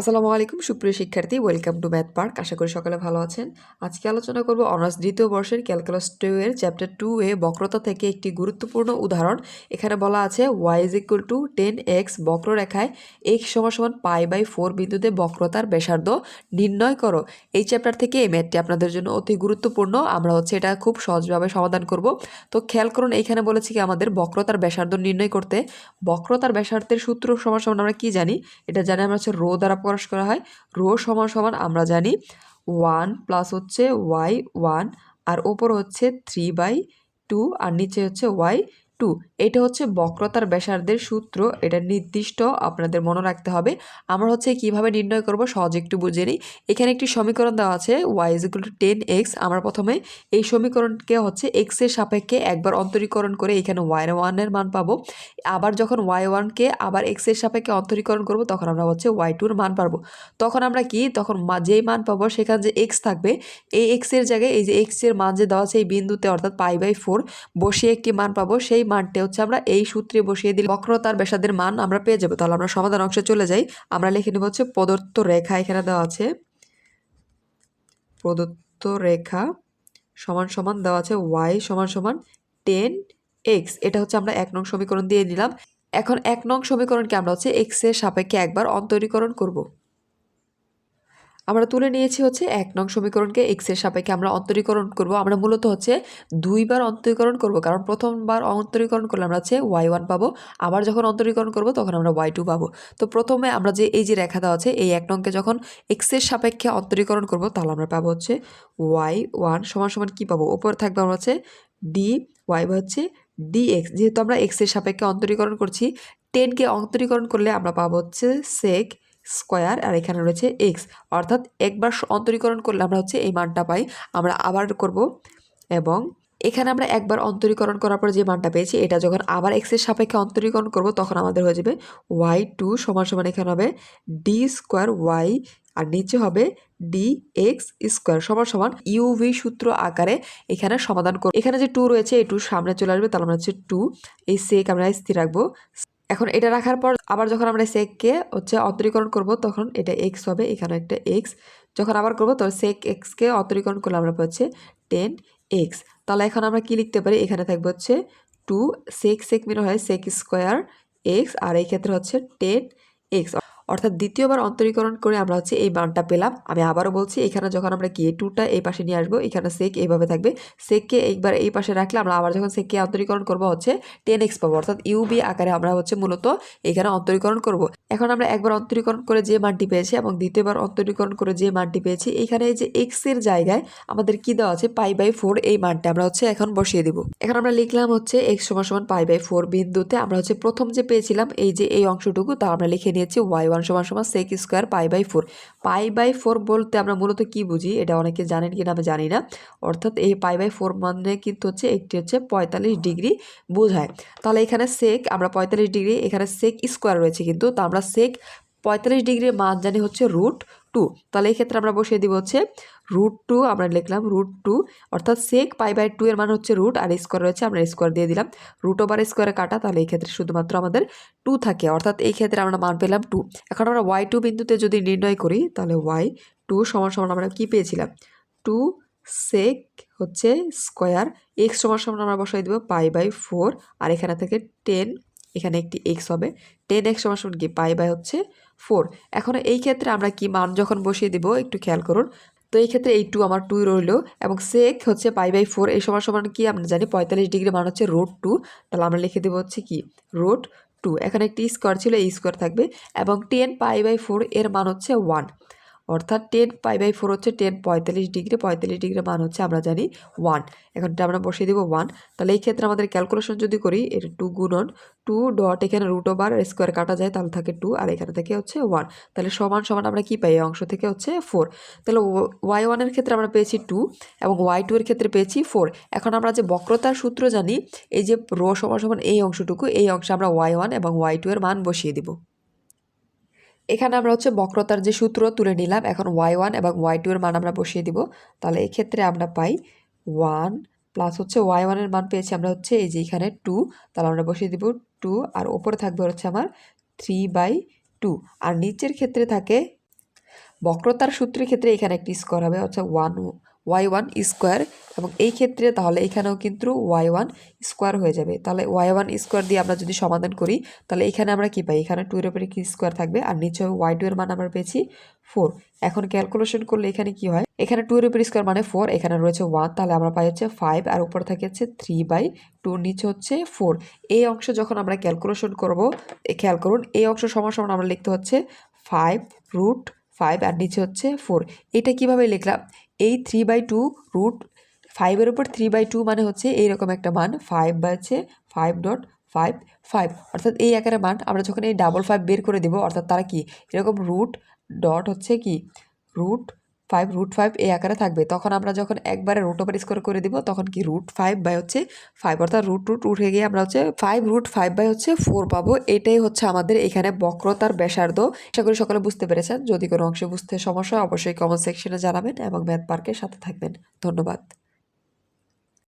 আসসালামু আলাইকুম, সুপ্রিয় শিক্ষার্থী। ওয়েলকাম টু ম্যাথ পার্ক আশা করি সকালে ভালো আছেন। আজকে আলোচনা করব অনার্স দ্বিতীয় বর্ষের ক্যালকুলাস টু এর চ্যাপ্টার টু এ বক্রতা থেকে একটি গুরুত্বপূর্ণ উদাহরণ। এখানে বলা আছে y is equal to tan x বক্ররেখায় x সমান সমান পাই বাই ফোর বিন্দুতে বক্রতার ব্যাসার্ধ নির্ণয় করো। এই চ্যাপ্টার থেকে এই ম্যাথটি আপনাদের জন্য অতি গুরুত্বপূর্ণ। আমরা হচ্ছে এটা খুব সহজভাবে সমাধান করব। তো খেয়াল করুন এইখানে বলেছি কি আমাদের বক্রতার ব্যাসার্ধ নির্ণয় করতে। বক্রতার ব্যাসার্ধের সূত্র সমান সমান আমরা কি জানি? এটা জানি আমরা হচ্ছে রো দ্বারা প্রকাশ করা হয়। রো সমান সমান আমরা জানি ওয়ান প্লাস হচ্ছে ওয়াই ওয়ান, আর ওপর হচ্ছে থ্রি বাই টু, আর নিচে হচ্ছে ওয়াই টু, এটা হচ্ছে বক্রতার ব্যাসার্ধের সূত্র, এটা নির্দিষ্ট, আপনাদের মনে রাখতে হবে। আমরা হচ্ছে কীভাবে নির্ণয় করব, সহজে একটু বুঝে নিই। এখানে একটি সমীকরণ দেওয়া আছে y is to tan x আমরা প্রথমে এই সমীকরণকে হচ্ছে এক্সের সাপেক্ষে একবার অন্তরীকরণ করে এখানে ওয়াই ওয়ানের মান পাবো। আবার যখন ওয়াই ওয়ানকে আবার এক্সের সাপেক্ষে অন্তরীকরণ করব, তখন আমরা হচ্ছে ওয়াই টুর মান পাবো। তখন আমরা কি? তখন যেই মান পাবো, সেখানে যে এক্স থাকবে, এই এক্সের জায়গায় এই যে এক্সের মান যে দেওয়া আছে, এই বিন্দুতে, অর্থাৎ পাই বাই ফোর বসিয়ে একটি মান পাবো, সেই মানটা হচ্ছে, আমরা এই সূত্রে বসিয়ে দিলে বক্রতার ব্যাসাদের মান আমরা পেয়ে যাব। তাহলে আমরা সমাধান অংশে চলে যাই। আমরা লিখে নেব হচ্ছে প্রদত্ত রেখা, এখানে দেওয়া আছে। প্রদত্ত রেখা সমান সমান দেওয়া আছে ওয়াই সমান সমান টেন এক্স এটা হচ্ছে আমরা এক নং সমীকরণ দিয়ে নিলাম। এখন এক নং সমীকরণকে আমরা হচ্ছে এক্সের সাপেক্ষে একবার অন্তরীকরণ করব। আমরা তুলে নিয়েছি হচ্ছে এক নং সমীকরণকে এক্সের সাপেক্ষে আমরা অন্তরীকরণ করব। আমরা মূলত হচ্ছে দুইবার অন্তরীকরণ করব, কারণ প্রথমবার অন্তরীকরণ করলে আমরা হচ্ছে ওয়াই ওয়ান পাবো। আবার যখন অন্তরীকরণ করব, তখন আমরা ওয়াই টু পাবো। তো প্রথমে আমরা যে এই যে রেখা দেওয়া আছে, এই এক নংকে যখন এক্সের সাপেক্ষে অন্তরীকরণ করব, তাহলে আমরা পাবো হচ্ছে ওয়াই ওয়ান সমান সমান কী পাবো? ওপরে থাকবে আমরা হচ্ছে ডি ওয়াই হচ্ছে ডিএক্স যেহেতু আমরা এক্সের সাপেক্ষে অন্তরীকরণ করছি টেনকে অন্তরীকরণ করলে আমরা পাবো হচ্ছে সেক স্কোয়ার আর এখানে রয়েছে এক্স অর্থাৎ একবার অন্তরীকরণ করলে আমরা হচ্ছে এই মানটা পাই। আমরা আবার করব এবং এখানে আমরা একবার অন্তরীকরণ করার পর যে মানটা পেয়েছি, এটা যখন আবার এক্সের সাপেক্ষে অন্তরীকরণ করব, তখন আমাদের হয়ে যাবে ওয়াই টু সমান সমান এখানে হবে ডি স্কোয়ার ওয়াই আর নিচে হবে ডি এক্স স্কোয়ার সমান সমান ইউভি সূত্র আকারে এখানে সমাধান করব এখানে যে টু রয়েছে, এই টু সামনে চলে আসবে তাহলে আমরা হচ্ছে টু এই সেক আমরা স্থির রাখব। এখন এটা রাখার পর আবার যখন আমরা সেককে হচ্ছে অন্তরীকরণ করব, তখন এটা এক্স হবে, এখানে একটা এক্স যখন আবার করব, তখন সেক এক্সকে অন্তরীকরণ করলে আমরা পাচ্ছি টেন এক্স তাহলে এখন আমরা কি লিখতে পারি? এখানে থাকবে হচ্ছে টু সেক সেক মিনো হয় সেক স্কোয়ার এক্স আর এই ক্ষেত্রে হচ্ছে টেন এক্স অর্থাৎ দ্বিতীয়বার অন্তরীকরণ করে আমরা হচ্ছে এই মানটা পেলাম। আমি আবারও বলছি, এখানে যখন আমরা কি টুটা এই পাশে নিয়ে আসব, এখানে সেক এইভাবে থাকবে। সেককে একবার এই পাশে রাখলে আমরা আবার যখন সেককে অন্তরীকরণ করব হচ্ছে টেন এক্স পাবো। অর্থাৎ ইউবি আকারে আমরা হচ্ছে মূলত এখানে অন্তরীকরণ করব। এখন আমরা একবার অন্তরীকরণ করে যে মানটি পেয়েছি এবং দ্বিতীয়বার অন্তরীকরণ করে যে মানটি পেয়েছি এখানে এই যে এক্সের জায়গায় আমাদের কি দেওয়া আছে? পাই বাই ফোর এই মানটা আমরা হচ্ছে এখন বসিয়ে দিব। এখন আমরা লিখলাম হচ্ছে এক্স সমান সমান পাই বাই ফোর বিন্দুতে আমরা হচ্ছে প্রথম যে পেয়েছিলাম, এই যে এই অংশটুকু, তা আমরা লিখে নিয়েছি ওয়াই ওয়ান সমান সমান sec square pi by four. Pi by four বলতে আমরা মূলত কি বুঝি? এটা অনেকে জানেন কি না আমি জানি না। অর্থাৎ এই পাই বাই ফোর মানে কিন্তু হচ্ছে একটি হচ্ছে পঁয়তাল্লিশ ডিগ্রি বোঝায়। তাহলে এখানে সেক, আমরা পঁয়তাল্লিশ ডিগ্রি, এখানে সেক স্কোয়ার রয়েছে কিন্তু, তা আমরা সেক পঁয়তাল্লিশ ডিগ্রির মান জানি হচ্ছে রুট টু তাহলে এই ক্ষেত্রে আমরা বসিয়ে দিব হচ্ছে রুট টু আমরা লিখলাম রুট টু অর্থাৎ সেক পাই বাই টু এর মান হচ্ছে রুট আর স্কোয়ার রয়েছে, আমরা স্কোয়ার দিয়ে দিলাম। রুট ওভার স্কোয়ারে কাটা, তাহলে এই ক্ষেত্রে শুধুমাত্র আমাদের টু থাকে। অর্থাৎ এই ক্ষেত্রে আমরা মান পেলাম টু এখন আমরা ওয়াই টু বিন্দুতে যদি নির্ণয় করি, তাহলে ওয়াই টু সমান সমান আমরা কী পেয়েছিলাম? টু সেক হচ্ছে স্কোয়ার এক্স সমান সমান আমরা বসাই দেবো পাই বাই ফোর আর এখানে থেকে টেন এখানে একটি এক্স হবে। টেন এক্স সমান সমান কি? পাই বাই হচ্ছে ফোর। এখন এই ক্ষেত্রে আমরা কি মান যখন বসিয়ে দেবো, একটু খেয়াল করুন। তো এই ক্ষেত্রে এই টু আমার টুই রইল এবং সেক হচ্ছে পাই বাই ফোর। এই সমান সমান কি আমরা জানি, পঁয়তাল্লিশ ডিগ্রি মান হচ্ছে রোড টু। তাহলে আমরা লিখে দেবো হচ্ছে কি রোড টু। এখানে একটি স্কোয়ার ছিল, এই স্কোয়ার থাকবে এবং টেন পাই বাই ফোর এর মান হচ্ছে ওয়ান। অর্থাৎ টেন পাই বাই ফোর হচ্ছে টেন পঁয়তাল্লিশ ডিগ্রি পঁয়তাল্লিশ ডিগ্রি মান হচ্ছে আমরা জানি ওয়ান এখন এটা আমরা বসিয়ে দিব ওয়ান তাহলে এই ক্ষেত্রে আমাদের ক্যালকুলেশন যদি করি, এটা টু গুণন টু ডট এখানে রুট ওভার স্কোয়ার কাটা যায়, তাহলে থাকে টু আর এখানে থেকে হচ্ছে ওয়ান তাহলে সমান সমান আমরা কী পাই? এই অংশ থেকে হচ্ছে ফোর তাহলে ওয়াই ওয়ানের ক্ষেত্রে আমরা পেয়েছি টু এবং ওয়াই টু এর ক্ষেত্রে পেয়েছি ফোর এখন আমরা যে বক্রতার সূত্র জানি, এই যে রো সমান সমান এই অংশটুকু, এই অংশে আমরা ওয়াই ওয়ান এবং ওয়াই টু এর মান বসিয়ে দিব। এখানে আমরা হচ্ছে বক্রতার যে সূত্র তুলে নিলাম, এখন ওয়াই ওয়ান এবং ওয়াই টু এর মান আমরা বসিয়ে দিব। তাহলে এক্ষেত্রে আমরা পাই ওয়ান প্লাস হচ্ছে ওয়াই ওয়ানের মান পেয়েছি আমরা হচ্ছে এই যে এখানে টু তাহলে আমরা বসিয়ে দিব টু আর ওপরে থাকবে হচ্ছে আমার থ্রি বাই টু আর নিচের ক্ষেত্রে থাকে বক্রতার সূত্রের ক্ষেত্রে এখানে একটি স্কোর হবে হচ্ছে ওয়ান ওয়াই ওয়ান স্কোয়ার এবং এই ক্ষেত্রে তাহলে এখানেও কিন্তু ওয়াই ওয়ান স্কোয়ার হয়ে যাবে। তাহলে ওয়াই ওয়ান স্কোয়ার দিয়ে আমরা যদি সমাধান করি, তাহলে এখানে আমরা কি পাই? এখানে টু এর উপরে কি স্কোয়ার থাকবে? আর নিচে ওয়াই টু এর মান আমরা পেয়েছি ফোর এখন ক্যালকুলেশন করলে এখানে কি হয়? এখানে টু এর উপরে স্কোয়ার মানে ফোর এখানে রয়েছে ওয়ান তাহলে আমরা পাই হচ্ছে ফাইভ আর উপরে থাকে হচ্ছে থ্রি বাই টু নিচে হচ্ছে ফোর এই অংশ যখন আমরা ক্যালকুলেশন করব খেয়াল করুন, এই অংশ সমান সমান আমরা লিখতে হচ্ছে ফাইভ রুট ফাইভ আর নিচে হচ্ছে ফোর এটা কীভাবে লিখলাম? এই থ্রি বাই টু রুট ফাইভের উপর থ্রি বাই টু মানে হচ্ছে এইরকম একটা মান। ফাইভ বা হচ্ছে ফাইভ ডট ফাইভ ফাইভ অর্থাৎ এই একের মান আমরা যখন এই ডাবল ফাইভ বের করে দেবো, অর্থাৎ তারা কি? এরকম রুট ডট হচ্ছে কি? রুট ফাইভ রুট ফাইভ এই আকারে থাকবে। তখন আমরা যখন একবারে রুট ওভার স্কোয়ার করে দিব, তখন কি রুট ফাইভ বাই হচ্ছে ফাইভ অর্থাৎ রুট রুট উঠে গিয়ে আমরা হচ্ছে ফাইভ রুট ফাইভ বাই হচ্ছে ফোর পাবো। এটাই হচ্ছে আমাদের এখানে বক্রতার ব্যাসার্ধ। আশা করি সকলে বুঝতে পেরেছেন। যদি কোনো অংশে বুঝতে সমস্যা অবশ্যই কমেন্ট সেকশনে জানাবেন এবং ম্যাথ পার্কের সাথে থাকবেন। ধন্যবাদ।